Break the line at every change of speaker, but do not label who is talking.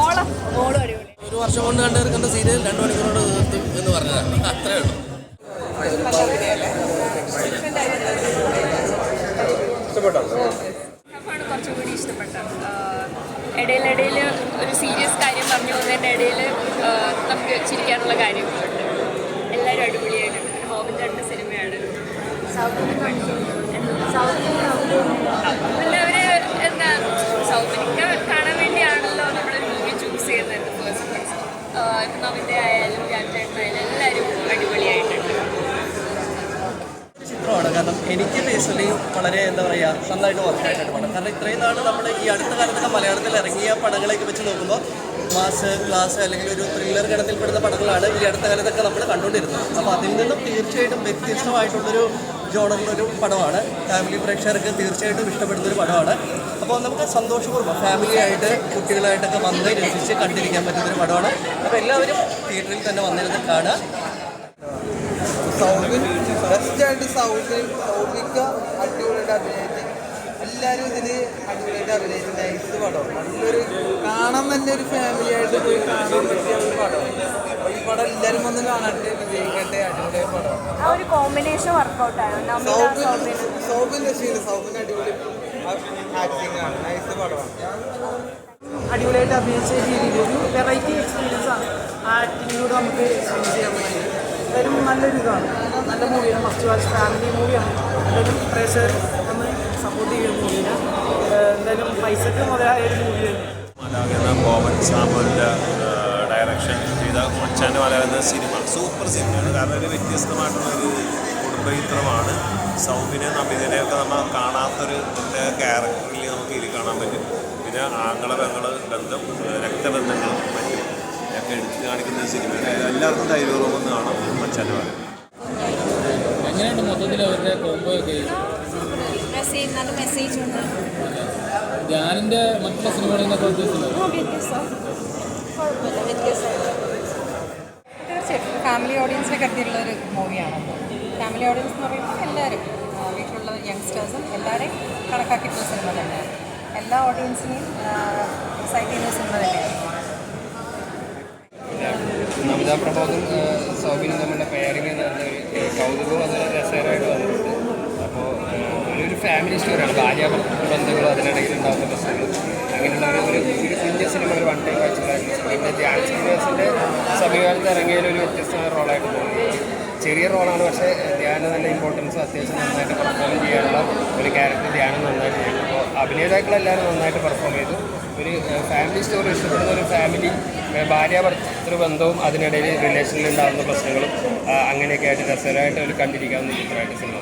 ഓളം ഓളം അടിപൊളി.
ഒരു വർഷം കൊണ്ട് കണ്ടു തീർക്കേണ്ട സീരിയൽ രണ്ടു മണിക്കൂറോട് തീർത്തും എന്ന് പറഞ്ഞതാണ് അത്രേ ഉള്ളൂ.
ആണ് കുറച്ചും കൂടി ഇഷ്ടപ്പെട്ടത് ഇടയിലിടയിൽ ഒരു സീരിയസ് കാര്യം പറഞ്ഞു പോകുന്നതിന്റെ ഇടയിൽ നമുക്ക് ചിരിക്കാനുള്ള കാര്യങ്ങളുണ്ട്. എല്ലാവരും അടിപൊളിയായിട്ടുണ്ട് ഹോബിന്റെ രണ്ട് സിനിമയാണ്. എല്ലാവരും എന്താ സൗകര്യ ഇപ്പം ആയാലും എല്ലാവരും അടിപൊളിയായിട്ടുണ്ട്.
ചിത്രമാണ്. കാരണം എനിക്ക് പേഴ്സണലി വളരെ എന്താ പറയുക നന്നായിട്ട് വർക്കായിട്ടാണ് പടം. കാരണം ഇത്രയും നാൾ നമ്മൾ ഈ അടുത്ത കാലത്തൊക്കെ മലയാളത്തിൽ ഇറങ്ങിയ പടങ്ങളൊക്കെ വെച്ച് നോക്കുമ്പോൾ മാസ് ക്ലാസ് അല്ലെങ്കിൽ ഒരു ത്രില്ലർ ഗണത്തിൽപ്പെടുന്ന പടങ്ങളാണ് ഈ അടുത്ത കാലത്തൊക്കെ നമ്മൾ കണ്ടുകൊണ്ടിരുന്നത് അപ്പോൾ അതിൽ നിന്നും തീർച്ചയായിട്ടും വ്യത്യസ്തമായിട്ടുള്ളൊരു ജോണറിലൊരു പടമാണ്. ഫാമിലി പ്രേക്ഷകർക്ക് തീർച്ചയായിട്ടും ഇഷ്ടപ്പെടുന്ന ഒരു പടമാണ്. അപ്പോൾ നമുക്ക് സന്തോഷപൂർവം ഫാമിലി ആയിട്ട് കുട്ടികളായിട്ടൊക്കെ വന്ന് രസിച്ച് കണ്ടിരിക്കാൻ പറ്റുന്നൊരു പടമാണ്. അപ്പോൾ എല്ലാവരും തിയേറ്ററിൽ തന്നെ വന്നിരുന്ന് കാണുക.
സൗബിൻ ബെസ്റ്റായിട്ട് സൗബിൻ സൗബിക്ക അടിപൊളിയായിട്ട് അഭിനയിച്ച് എല്ലാവരും ഇതിൽ അടിപൊളിയായിട്ട് അഭിനയിച്ച് നൈസ് പടം. നല്ലൊരു കാണാൻ തന്നെ ഒരു ഫാമിലി ആയിട്ട് പോയി കാണാൻ പറ്റിയ ഒരു പടം. ഈ പടം എല്ലാവരും വന്ന് കാണട്ടെ വിജയിക്കട്ടെ അടിപൊളിയായ പടം.
ആ ഒരു കോമ്പിനേഷൻ
സൗബിൻ രക്ഷയില്ല സൗബിൻ അടിപൊളി ആക്ടിങ് ആണ് നൈസ് പടമാണ്
അടിപൊളിയായിട്ട് അഭിനയിച്ച രീതിയിൽ ഒരു വെറൈറ്റി എക്സ്പീരിയൻസ് ആണ്. ആക്ടിങ്ങിലൂടെ നമുക്ക് ചെയ്യാൻ പറ്റുന്നത് എന്തായാലും നല്ലൊരു ഇതാണ്. നല്ല മൂവിയാണ് മസ്റ്റ് വാച്ച് ഫാമിലി മൂവിയാണ് എന്തായാലും പ്രേക്ഷകർ ഒന്ന് സപ്പോർട്ട് ചെയ്യുന്ന മൂവിയാണ് എന്തായാലും പൈസക്ക് മുതലായ ഒരു മൂവിയാണ്
കോമൻ സാമുവിന്റെ ഡയറക്ഷൻ ചെയ്ത കൊച്ചാന്റെ മലയാളം സിനിമ സൂപ്പർ സിനിമയാണ് കാരണം ഒരു വ്യത്യസ്തമായിട്ടുള്ള ഒരു സൗമ്യനെ നമ്മൾ നമിതനെയൊക്കെ നമ്മൾ കാണാത്തൊരു പ്രത്യേക ക്യാരക്ടറിൽ നമുക്ക് ഇതിൽ കാണാൻ പറ്റും. പിന്നെ ആങ്ങള പെങ്ങൾ ബന്ധം രക്തബന്ധങ്ങളും മറ്റും ഒക്കെ എടുത്ത് കാണിക്കുന്ന സിനിമ എല്ലാവർക്കും ധൈര്യപൂർവം കാണാം. മച്ചാന്റെ പറയാം
എങ്ങനെയാണ് മൊത്തത്തിൽ അവരുടെ കോംബോ ഒക്കെ?
മെസ്സേജ് നല്ല മെസ്സേജ് ഉണ്ട്.
ധ്യാനിന്റെ മറ്റുള്ള സിനിമകളിൽ നിന്നൊക്കെ
തീർച്ചയായിട്ടും. ഫാമിലി ഓഡിയൻസിനെ കരുതിയുള്ള ഒരു മൂവിയാണ് ഫാമിലി ഓഡിയൻസ് എന്ന് പറയുമ്പോൾ എല്ലാവരും വീട്ടിലുള്ള യങ്സ്റ്റേഴ്സും എല്ലാവരെയും കണക്കാക്കിയിട്ടുള്ള സിനിമ തന്നെയാണ്. എല്ലാ ഓഡിയൻസിനെയും എക്സൈറ്റ് ചെയ്യുന്ന സിനിമ തന്നെയാണ്.
നമിതാ പ്രഭാതും സൗബിനും തമ്മിലുള്ള നല്ലൊരു കൗതുകവും രസകരമായിട്ട് വന്നിട്ടുണ്ട്. അപ്പോൾ ഒരു ഫാമിലി സ്റ്റോറിയാണ് ഭാര്യ ബന്ധങ്ങളും അതിനിടയിൽ ഉണ്ടാകുന്ന പ്രശ്നങ്ങൾ. അങ്ങനെയുള്ള ഒരു ഒരു സിനിമ ഒരു വൺ ടൈം വാച്ചിലായിരുന്നു പിന്നെ ധ്യാൻ ശ്രീനിവാസിന്റെ സമീപകാലത്ത് ഇറങ്ങിയതിൽ ഒരു വ്യത്യസ്തമായ റോളായിട്ട് തോന്നി ചെറിയ റോളാണ് പക്ഷേ ധ്യാനം നല്ല ഇമ്പോർട്ടൻസ് അത്യാവശ്യം നന്നായിട്ട് പെർഫോം ചെയ്യാനുള്ള ഒരു ക്യാരക്ടർ ധ്യാനം നന്നായിട്ട് ചെയ്തു. അപ്പോൾ അഭിനേതാക്കളെല്ലാവരും നന്നായിട്ട് പെർഫോം ചെയ്തു. ഒരു ഫാമിലി സ്റ്റോറി ഇഷ്ടപ്പെടുന്ന ഒരു ഫാമിലി ഭാര്യ ഭർത്തൃ ബന്ധവും അതിനിടയിൽ റിലേഷനിൽ ഉണ്ടാകുന്ന പ്രശ്നങ്ങളും അങ്ങനെയൊക്കെ ആയിട്ട് രസകരമായിട്ട് ഒരു കണ്ടിരിക്കാവുന്ന ചിത്രമായിട്ട് സിനിമ